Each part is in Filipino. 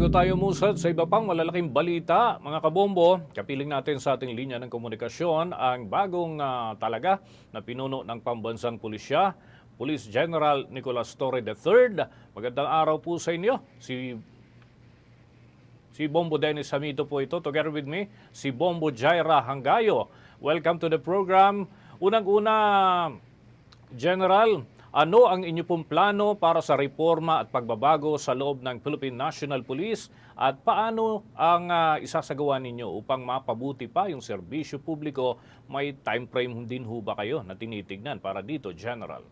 Bago tayo musad sa iba pang malalaking balita, mga kabombo, kapiling natin sa ating linya ng komunikasyon ang bagong ah, talaga na pinuno ng pambansang pulisya, Police General Nicolas Torre III. Magandang araw po sa inyo. Si Si Bombo Dennis Hamito po ito. Together with me, si Bombo Jaira Hangayo. Welcome to the program. Unang-una, General, ano ang inyo pong plano para sa reforma at pagbabago sa loob ng Philippine National Police at paano ang ah, isasagawa ninyo upang mapabuti pa yung serbisyo publiko? May time frame din ho ba kayo na tinitignan para dito, General?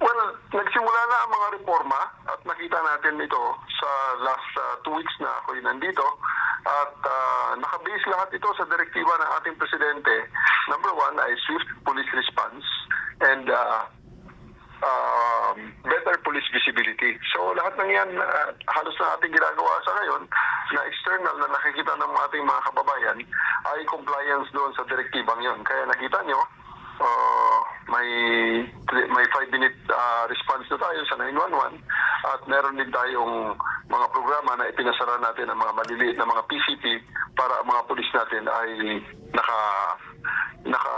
Well, nagsimula na ang mga reforma at nakita natin ito sa last uh, two weeks na ako'y nandito at uh, nakabase lahat ito sa direktiba ng ating presidente. Number one ay swift police response and uh, um, better police visibility. So lahat ng yan, uh, halos na ating ginagawa sa ngayon na external na nakikita ng ating mga kababayan ay compliance doon sa direktibang yon. Kaya nakita nyo, uh, may may 5 minute uh, response na tayo sa 911 at meron din tayong mga programa na ipinasara natin ang mga maliliit na mga PCP para mga pulis natin ay naka naka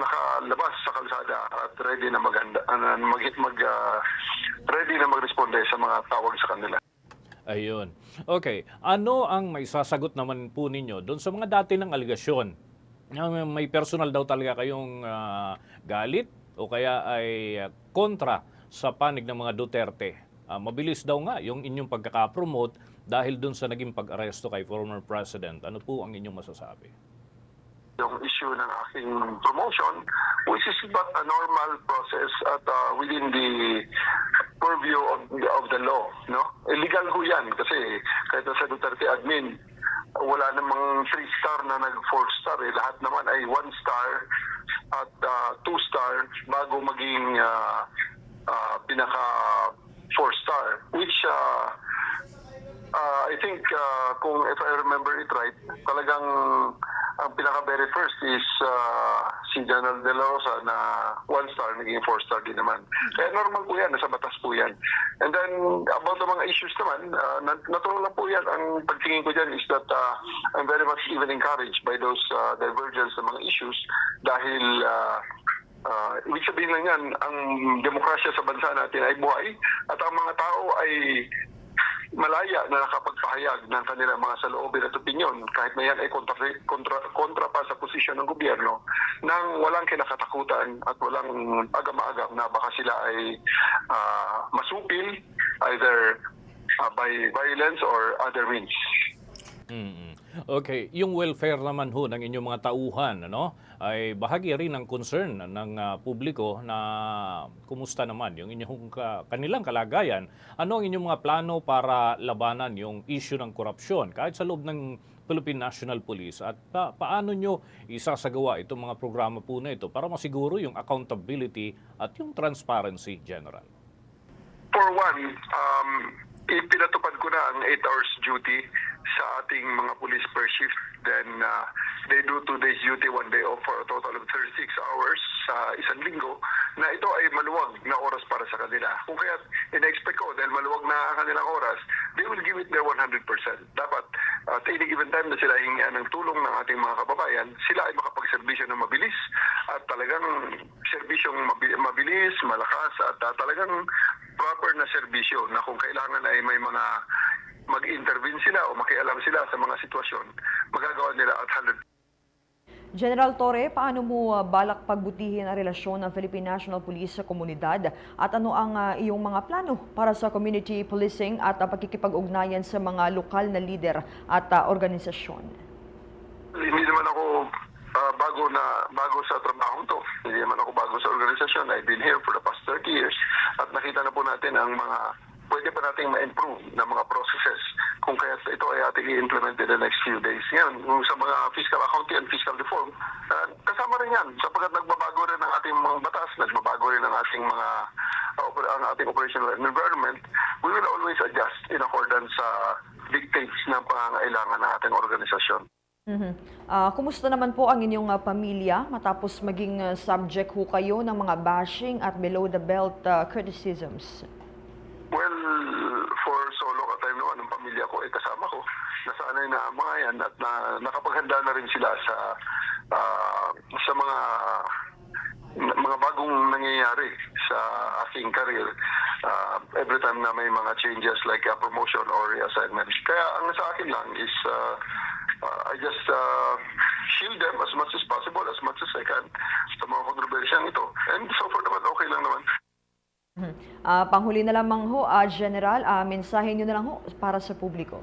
nakalabas sa kalsada ready na maganda uh, mag, mag uh, ready na magresponde sa mga tawag sa kanila. Ayun. Okay. Ano ang may sasagot naman po ninyo doon sa mga dati ng aligasyon? May personal daw talaga kayong ah, galit o kaya ay kontra sa panig ng mga Duterte. Ah, mabilis daw nga yung inyong pagkakapromote dahil doon sa naging pag-aresto kay former President. Ano po ang inyong masasabi? Yung issue ng aking promotion, which is but a normal process at uh, within the purview of the, of the law. No? Illegal ho yan kasi kahit sa Duterte admin, wala namang three star na nag four star eh. Lahat naman ay one star at uh, two star bago maging uh, uh, pinaka four star which uh, Uh, I think uh, kung if I remember it right, talagang ang pinaka very first is uh, si General De La Rosa na one star, naging four star din naman. Kaya normal po yan, nasa batas po yan. And then about the mga issues naman, uh, nat- natural lang po yan. Ang pagtingin ko dyan is that uh, I'm very much even encouraged by those uh, divergence sa mga issues dahil uh, Uh, ibig sabihin lang yan, ang demokrasya sa bansa natin ay buhay at ang mga tao ay malaya na nakapagpahayag ng kanilang mga saloobin at opinyon kahit na yan ay kontra, kontra, kontra pa sa posisyon ng gobyerno nang walang kinakatakutan at walang agam-agam na baka sila ay ah, masupil either ah, by violence or other means. mm Okay, yung welfare naman ho ng inyong mga tauhan, ano, ay bahagi rin ng concern ng ah, publiko na kumusta naman yung inyong ka- kanilang kalagayan. Ano ang inyong mga plano para labanan yung issue ng korupsyon kahit sa loob ng Philippine National Police at pa- paano nyo isasagawa itong mga programa po na ito para masiguro yung accountability at yung transparency, General? For one, um, ipinatupad ko na ang 8 hours duty sa ating mga police per shift. Then uh, they do two days duty, one day off for a total of 36 hours sa isang linggo na ito ay maluwag na oras para sa kanila. Kung kaya in-expect ko dahil maluwag na ang kanilang oras, they will give it their 100%. Dapat at any given time na sila hingian ng tulong ng ating mga kababayan, sila ay makapagserbisyo ng mabilis at talagang serbisyong mabi- mabilis, malakas at uh, talagang proper na serbisyo na kung kailangan ay may mga mag-intervene sila o makialam sila sa mga sitwasyon, magagawa nila at 100 General Torre, paano mo ah, balak pagbutihin ang relasyon ng Philippine National Police sa komunidad at ano ang ah, iyong mga plano para sa community policing at ang pagkikipag-ugnayan sa mga lokal na lider at ah, organisasyon? hindi naman ako ah, bago na bago sa trabaho to. Hindi naman ako bago sa organisasyon. I've been here for the past 30 years at nakita na po natin ang mga pwede pa nating ma-improve na mga processes kung kaya ito ay ating i-implement in the next few days. Ngayon, yung sa mga fiscal accounting and fiscal reform, ah, kasama rin yan sapagkat nagbabago rin ang ating mga batas, nagbabago rin ang ating mga oper- ang ating operational environment. We will always adjust in accordance sa dictates ng pangangailangan ng ating organisasyon. Mhm. Ah, kumusta naman po ang inyong ah, pamilya matapos maging ah, subject ho kayo ng mga bashing at below the belt ah, criticisms? For so long a time no, ginagawa ng pamilya ko, eh kasama ko. Nasanay na ang mga yan at na, nakapaghanda na rin sila sa ah, sa mga mga bagong nangyayari sa aking career uh, every time na may mga changes like a promotion or reassignment. Kaya ang sa akin lang is uh, uh, I just uh, shield them as much as possible, as much as I can sa mga kontrobersyang ito. And so far naman, okay lang naman. Ah, panghuli na lamang ho, ah, General, ah, mensahe niyo na lang ho para sa publiko.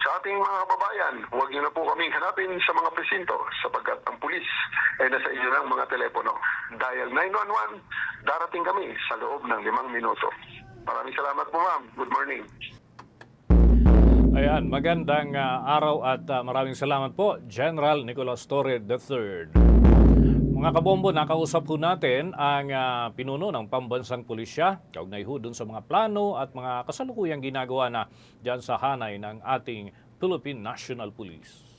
Sa ating mga kababayan, huwag niyo na po kaming hanapin sa mga presinto sapagkat ang pulis ay nasa inyo ng mga telepono. Dial 911, darating kami sa loob ng limang minuto. Maraming salamat po ma'am. Good morning. Ayan, magandang ah, araw at ah, maraming salamat po, General Nicolas Torre III. Mga kabombo, nakausap po natin ang ah, pinuno ng pambansang pulisya, kaugnay ho dun sa mga plano at mga kasalukuyang ginagawa na dyan sa hanay ng ating Philippine National Police.